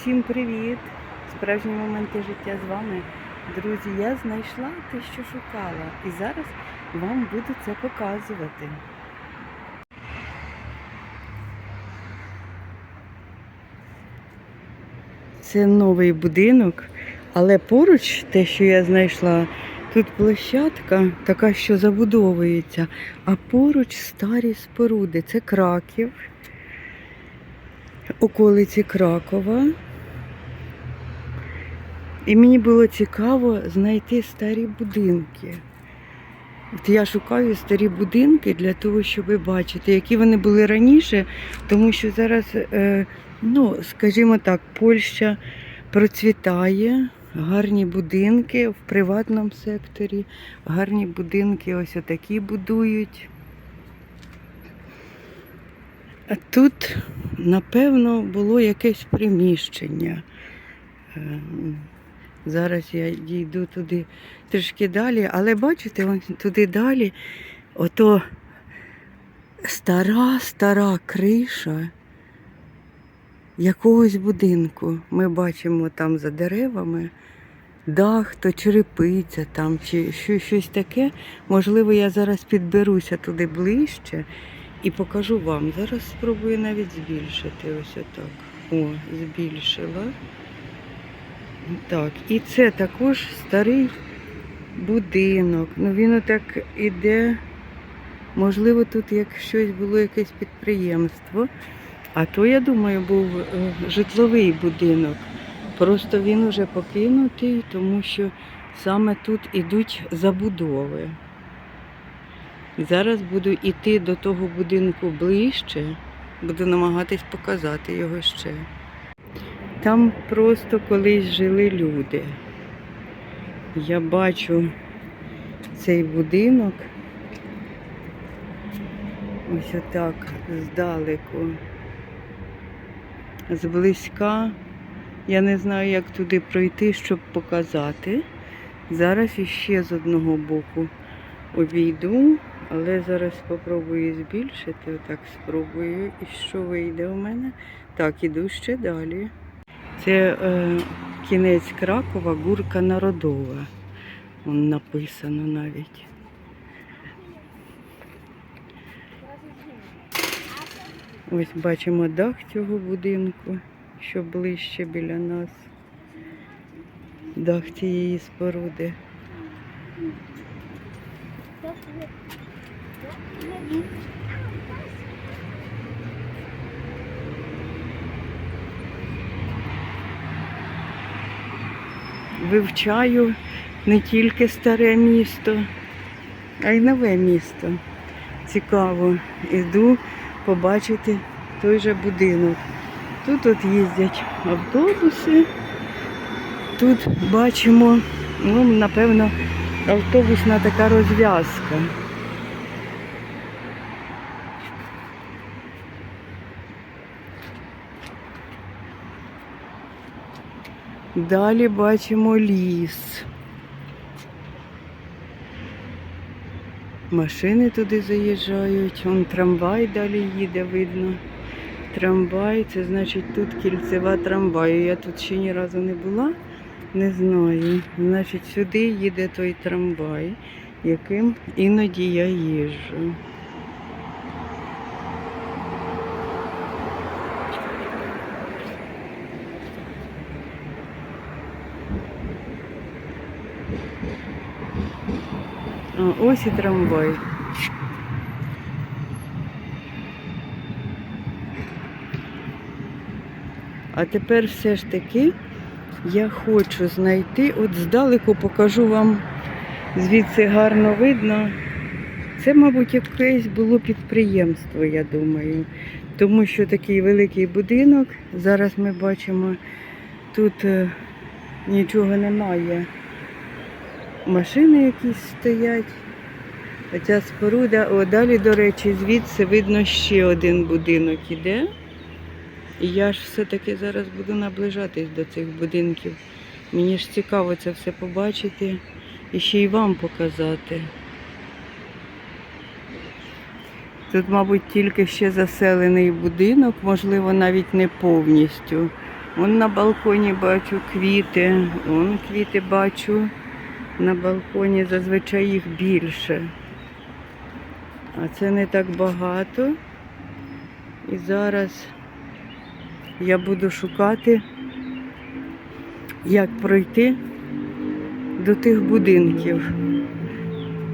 Всім привіт! Справжні моменти життя з вами. Друзі, я знайшла те, що шукала, і зараз вам буду це показувати. Це новий будинок, але поруч те, що я знайшла, тут площадка така, що забудовується, а поруч старі споруди. Це Краків, околиці Кракова. І мені було цікаво знайти старі будинки. От я шукаю старі будинки для того, щоб бачити, які вони були раніше, тому що зараз, е, ну, скажімо так, Польща процвітає, гарні будинки в приватному секторі, гарні будинки ось отакі будують. А тут, напевно, було якесь приміщення. Зараз я дійду туди трішки далі, але бачите, вон туди далі ото стара, стара криша якогось будинку. Ми бачимо там за деревами дах, то черепиця там, чи щось таке. Можливо, я зараз підберуся туди ближче і покажу вам. Зараз спробую навіть збільшити. Ось отак. О, збільшила. Так, і це також старий будинок. Ну він отак іде. Можливо, тут як щось було якесь підприємство. А то, я думаю, був е, житловий будинок. Просто він уже покинутий, тому що саме тут ідуть забудови. Зараз буду йти до того будинку ближче, буду намагатись показати його ще. Там просто колись жили люди. Я бачу цей будинок. Ось отак здалеку. Зблизька. Я не знаю, як туди пройти, щоб показати. Зараз іще з одного боку обійду, але зараз спробую збільшити. Отак спробую. І що вийде у мене? Так, іду ще далі. Це е, кінець Кракова, гурка народова. Вон написано навіть. Ось бачимо дах цього будинку, що ближче біля нас. Дах цієї споруди. Вивчаю не тільки старе місто, а й нове місто. Цікаво. Іду побачити той же будинок. Тут от їздять автобуси. Тут бачимо, ну, напевно, автобусна така розв'язка. Далі бачимо ліс. Машини туди заїжджають, вон трамвай далі їде, видно. Трамвай, це значить тут кільцева трамваю. Я тут ще ні разу не була, не знаю. Значить, сюди їде той трамвай, яким іноді я їжджу. Ось і трамвай. А тепер все ж таки я хочу знайти, от здалеку покажу вам, звідси гарно видно. Це, мабуть, якесь було підприємство, я думаю. Тому що такий великий будинок. Зараз ми бачимо, тут е, нічого немає. Машини якісь стоять. Оця споруда, о, далі, до речі, звідси видно ще один будинок іде. І я ж все-таки зараз буду наближатись до цих будинків. Мені ж цікаво це все побачити і ще й вам показати. Тут, мабуть, тільки ще заселений будинок, можливо, навіть не повністю. Вон на балконі бачу квіти, вон квіти бачу. На балконі зазвичай їх більше. А це не так багато. І зараз я буду шукати, як пройти до тих будинків.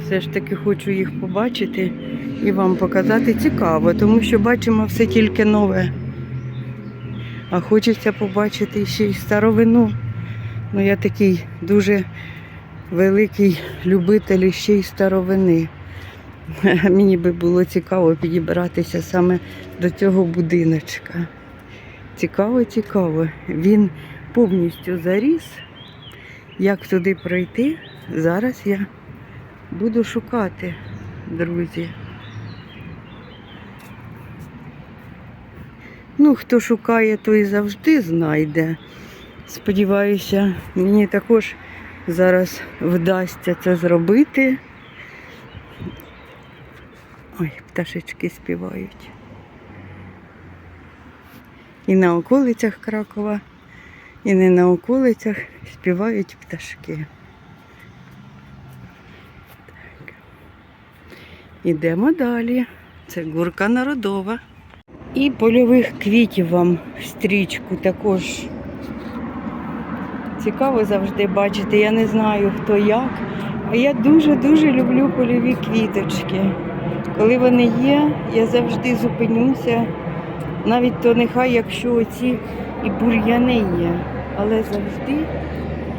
Все ж таки хочу їх побачити і вам показати цікаво, тому що бачимо все тільки нове. А хочеться побачити ще й старовину. Ну, я такий дуже великий любитель ще й старовини. Мені би було цікаво підібратися саме до цього будиночка. Цікаво, цікаво. Він повністю заріс. Як туди пройти, зараз я буду шукати, друзі. Ну, хто шукає, той завжди знайде. Сподіваюся, мені також зараз вдасться це зробити. Ой, пташечки співають. І на околицях Кракова, і не на околицях співають пташки. Так. Ідемо далі. Це гурка народова. І польових квітів вам в стрічку також цікаво завжди бачити. Я не знаю хто як. А я дуже-дуже люблю польові квіточки. Коли вони є, я завжди зупинюся. Навіть то нехай, якщо оці і бур'яни є. Але завжди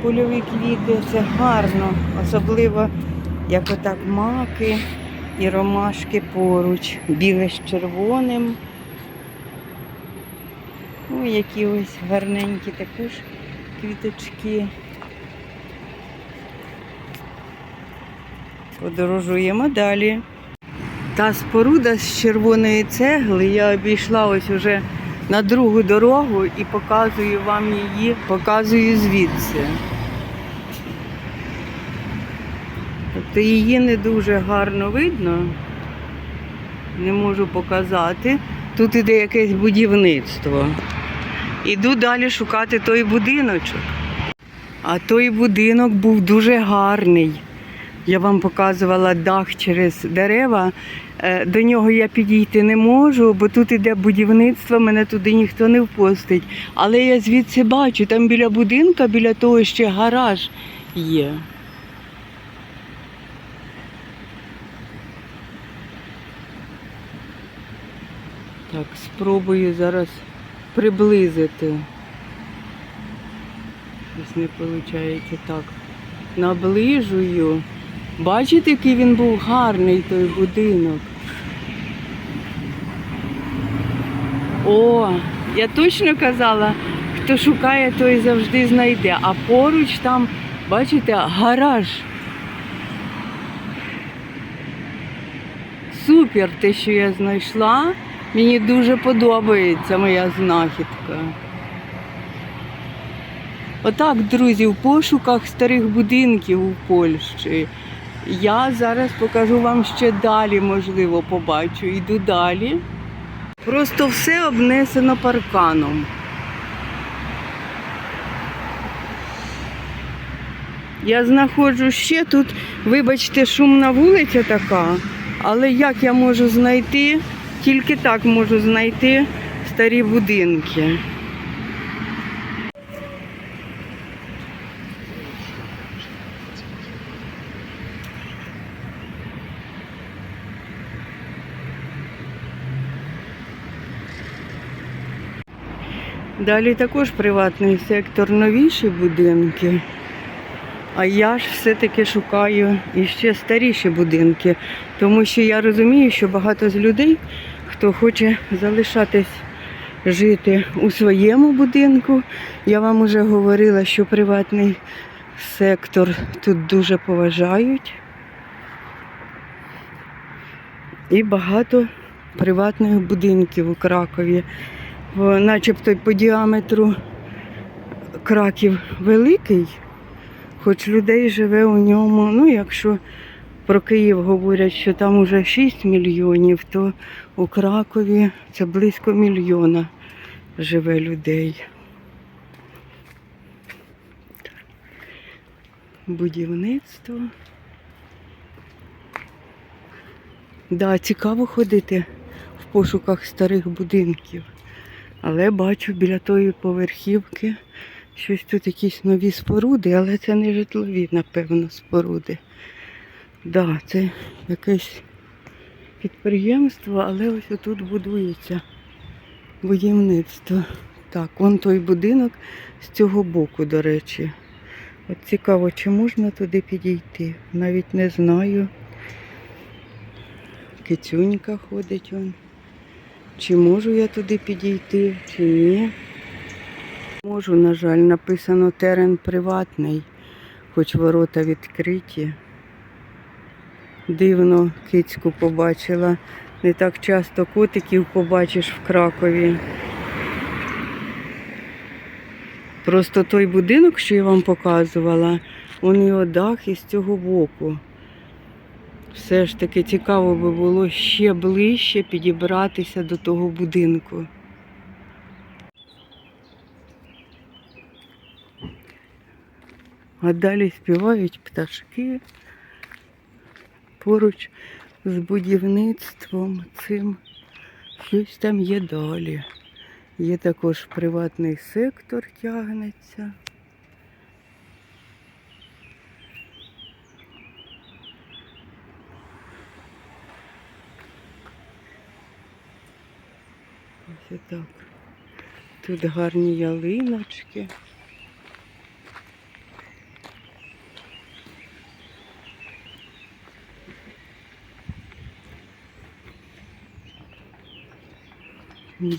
польові квіти це гарно, особливо як отак маки і ромашки поруч, біле з червоним. Ой, які ось гарненькі також квіточки. Подорожуємо далі. Та споруда з червоної цегли я обійшла ось уже на другу дорогу і показую вам її, показую звідси. Тобто її не дуже гарно видно, не можу показати. Тут іде якесь будівництво. Іду далі шукати той будиночок. А той будинок був дуже гарний. Я вам показувала дах через дерева. Е, До нього я підійти не можу, бо тут іде будівництво, мене туди ніхто не впустить. Але я звідси бачу, там біля будинка, біля того ще гараж є. Так, спробую зараз приблизити. Щось не виходить так. Наближую. Бачите, який він був гарний той будинок. О, я точно казала, хто шукає, той завжди знайде. А поруч там, бачите, гараж. Супер те, що я знайшла. Мені дуже подобається моя знахідка. Отак, друзі, в пошуках старих будинків у Польщі. Я зараз покажу вам ще далі, можливо, побачу. Йду далі. Просто все обнесено парканом. Я знаходжу ще тут, вибачте, шумна вулиця така, але як я можу знайти, тільки так можу знайти старі будинки. Далі також приватний сектор, новіші будинки. А я ж все-таки шукаю іще старіші будинки, тому що я розумію, що багато з людей, хто хоче залишатись жити у своєму будинку. Я вам вже говорила, що приватний сектор тут дуже поважають. І багато приватних будинків у Кракові начебто по діаметру краків великий, хоч людей живе у ньому. Ну, якщо про Київ говорять, що там уже 6 мільйонів, то у Кракові це близько мільйона живе людей. Будівництво. Да, цікаво ходити в пошуках старих будинків. Але бачу біля тої поверхівки щось тут якісь нові споруди, але це не житлові, напевно, споруди. Да, це якесь підприємство, але ось отут будується будівництво. Так, вон той будинок з цього боку, до речі. От цікаво, чи можна туди підійти? Навіть не знаю. Кицюнька ходить он. Чи можу я туди підійти, чи ні. Можу, на жаль, написано терен приватний, хоч ворота відкриті. Дивно кицьку побачила. Не так часто котиків побачиш в Кракові. Просто той будинок, що я вам показувала, он його дах із цього боку. Все ж таки цікаво би було ще ближче підібратися до того будинку. А далі співають пташки поруч з будівництвом цим. Щось там є далі. Є також приватний сектор тягнеться. Ось так. Тут гарні ялиночки.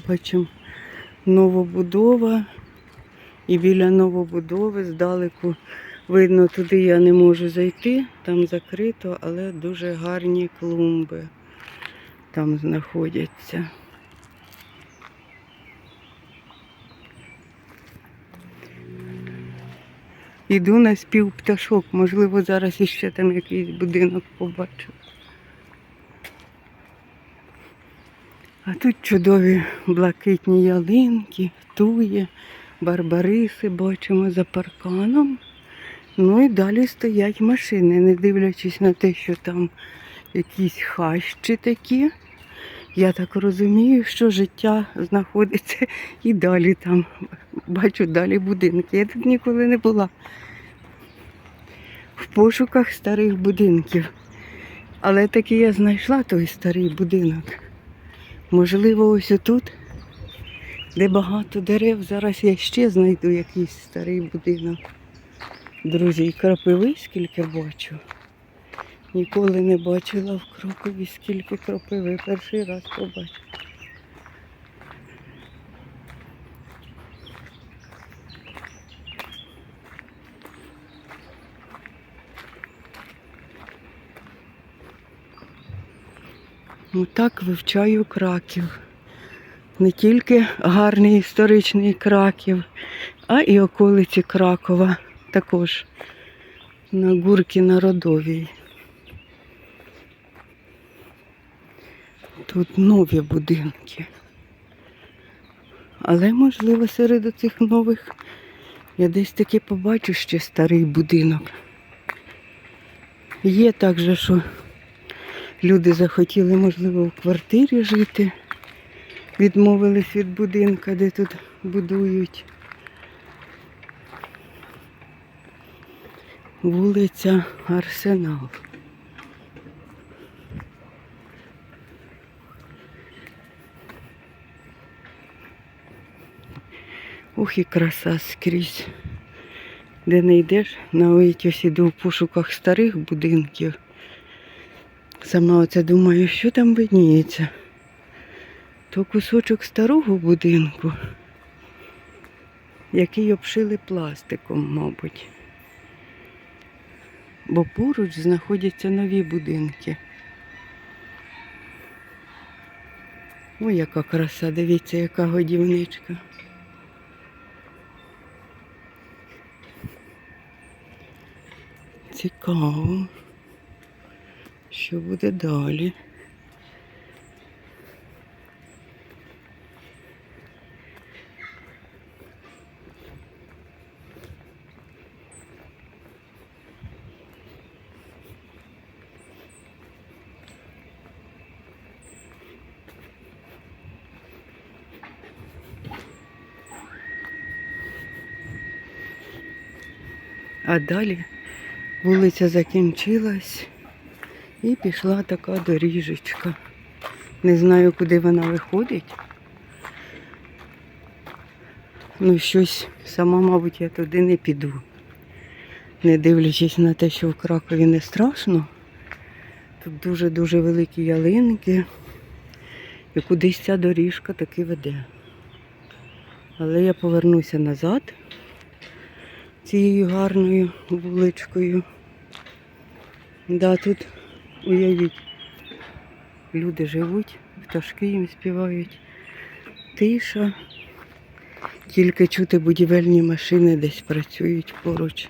Бачимо новобудова. І біля новобудови здалеку видно, туди я не можу зайти, там закрито, але дуже гарні клумби там знаходяться. Іду на спів пташок, можливо, зараз іще там якийсь будинок побачу. А тут чудові блакитні ялинки, тує, барбариси бачимо за парканом. Ну і далі стоять машини, не дивлячись на те, що там якісь хащі такі. Я так розумію, що життя знаходиться і далі там. Бачу далі будинки. Я тут ніколи не була. В пошуках старих будинків. Але таки я знайшла той старий будинок. Можливо, ось отут, де багато дерев, зараз я ще знайду якийсь старий будинок. Друзі, і крапиви скільки бачу. Ніколи не бачила в Крокові скільки кропиви. Перший раз побачу. Так вивчаю краків. Не тільки гарний історичний краків, а і околиці Кракова також на гурки народовій. Тут нові будинки. Але, можливо, серед цих нових я десь таки побачу ще старий будинок. Є також, що люди захотіли, можливо, в квартирі жити, відмовились від будинка, де тут будують. Вулиця Арсенал. Ух і краса скрізь. Де не йдеш, навіть ось іду в пошуках старих будинків. Сама оце думаю, що там видніється. То кусочок старого будинку, який обшили пластиком, мабуть. Бо поруч знаходяться нові будинки. Ой, яка краса, дивіться, яка годівничка. esse call show the dolly. A Dolly? Вулиця закінчилась і пішла така доріжечка. Не знаю, куди вона виходить. Ну, щось сама, мабуть, я туди не піду. Не дивлячись на те, що в Кракові не страшно. Тут дуже-дуже великі ялинки. І кудись ця доріжка таки веде. Але я повернуся назад цією гарною вуличкою. Да, тут уявіть, люди живуть, пташки їм співають. Тиша. Тільки чути будівельні машини десь працюють поруч.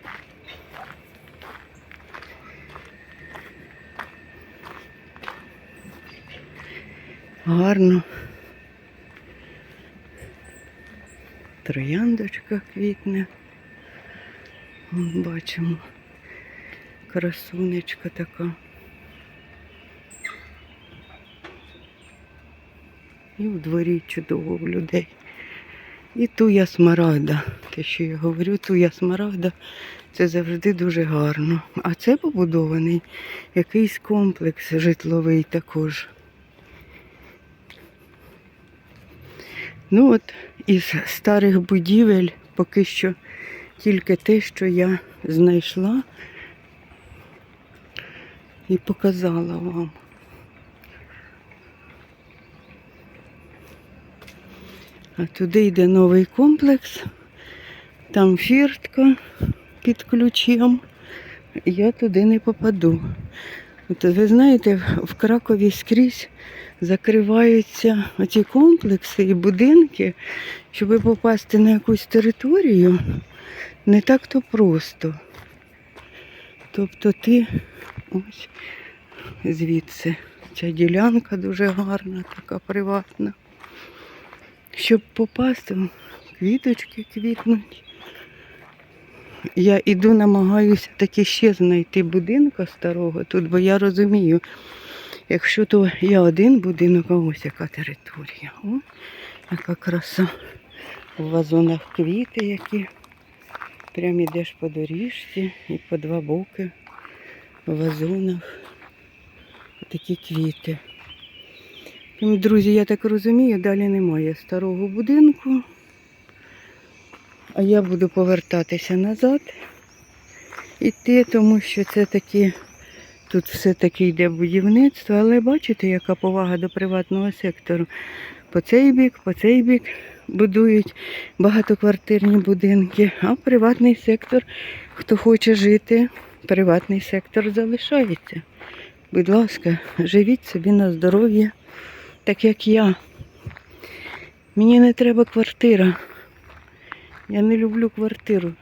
Гарно. Трояндочка квітне. Вон Бачимо. Красунечка така. І в дворі чудово в людей. І туя смарагда. Те, що я говорю, туя смарагда це завжди дуже гарно. А це побудований якийсь комплекс житловий також. Ну от із старих будівель поки що тільки те, що я знайшла і показала вам. А туди йде новий комплекс, там фіртка під ключем. Я туди не попаду. От ви знаєте, в Кракові скрізь закриваються оці комплекси і будинки, щоб попасти на якусь територію, не так то просто. Тобто ти ось звідси. Ця ділянка дуже гарна, така приватна. Щоб попасти, квіточки квітнуть. Я іду, намагаюся таки ще знайти будинка старого тут, бо я розумію, якщо то я один будинок, а ось яка територія. О, яка краса. В вазонах квіти, які прям ідеш по доріжці і по два боки в вазонах. Такі квіти. Друзі, я так розумію, далі немає старого будинку. А я буду повертатися назад. Іти, тому що це такі, тут все-таки йде будівництво, але бачите, яка повага до приватного сектору. По цей бік, по цей бік будують багатоквартирні будинки, а приватний сектор, хто хоче жити, приватний сектор залишається. Будь ласка, живіть собі на здоров'я, так як я. Мені не треба квартира. Я не люблю квартиру.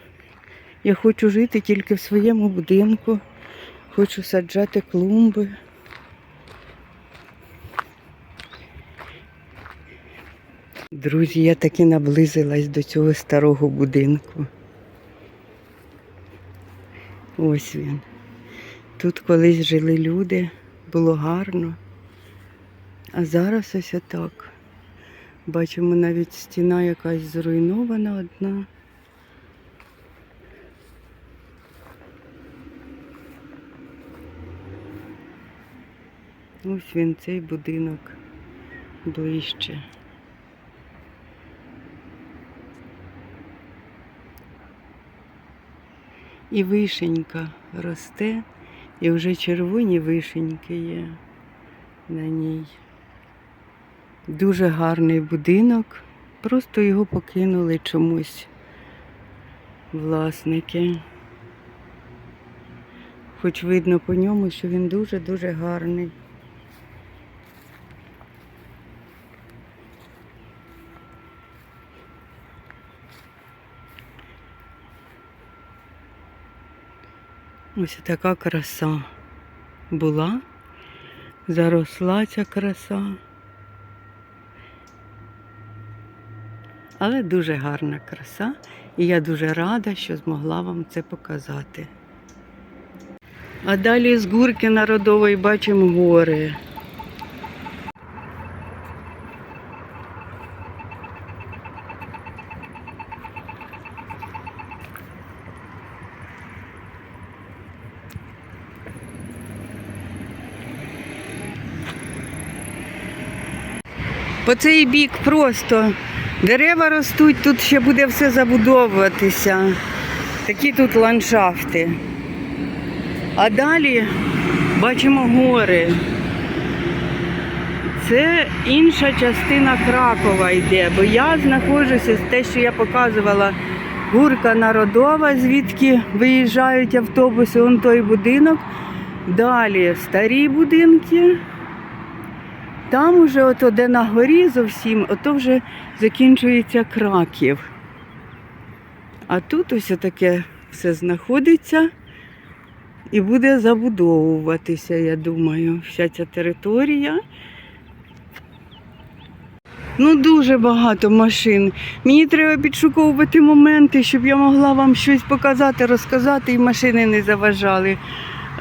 Я хочу жити тільки в своєму будинку. Хочу саджати клумби. Друзі, я таки наблизилась до цього старого будинку. Ось він. Тут колись жили люди, було гарно. А зараз ось так. Бачимо навіть стіна якась зруйнована одна. Ось він цей будинок ближче. І вишенька росте, і вже червоні вишеньки є на ній. Дуже гарний будинок, просто його покинули чомусь власники. Хоч видно по ньому, що він дуже-дуже гарний. Ось така краса була, заросла ця краса. Але дуже гарна краса, і я дуже рада, що змогла вам це показати. А далі з гурки народової бачимо гори. По цей бік просто дерева ростуть, тут ще буде все забудовуватися. Такі тут ландшафти. А далі бачимо гори. Це інша частина Кракова йде, бо я знаходжуся, те, що я показувала, гурка народова, звідки виїжджають автобуси, он той будинок. Далі старі будинки. Там уже, ото, де на горі зовсім, ото вже закінчується Краків. А тут ось таке все знаходиться і буде забудовуватися, я думаю, вся ця територія. Ну, дуже багато машин. Мені треба підшуковувати моменти, щоб я могла вам щось показати, розказати, і машини не заважали.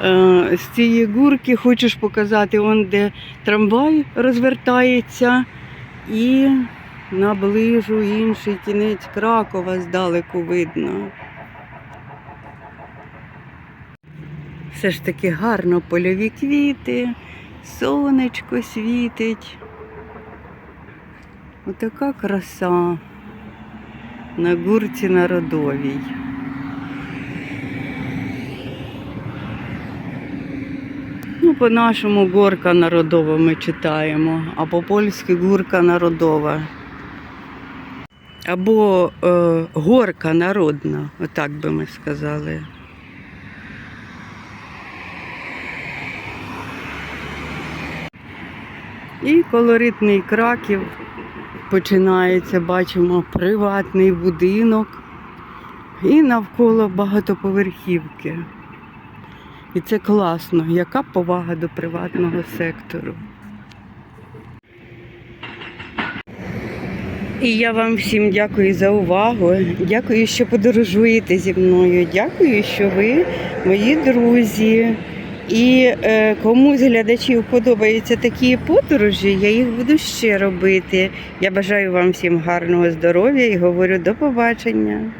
Е, з цієї гурки хочеш показати, вон, де трамвай розвертається, і наближу інший кінець Кракова здалеку видно. Все ж таки гарно польові квіти, сонечко світить. Отака краса на гурці народовій. По-нашому горка народова ми читаємо, а по-польськи гурка народова. Або е, горка народна, отак би ми сказали. І колоритний краків починається, бачимо, приватний будинок і навколо багатоповерхівки. І це класно, яка повага до приватного сектору. І я вам всім дякую за увагу. Дякую, що подорожуєте зі мною. Дякую, що ви мої друзі. І е, кому з глядачів подобаються такі подорожі, я їх буду ще робити. Я бажаю вам всім гарного здоров'я і говорю до побачення.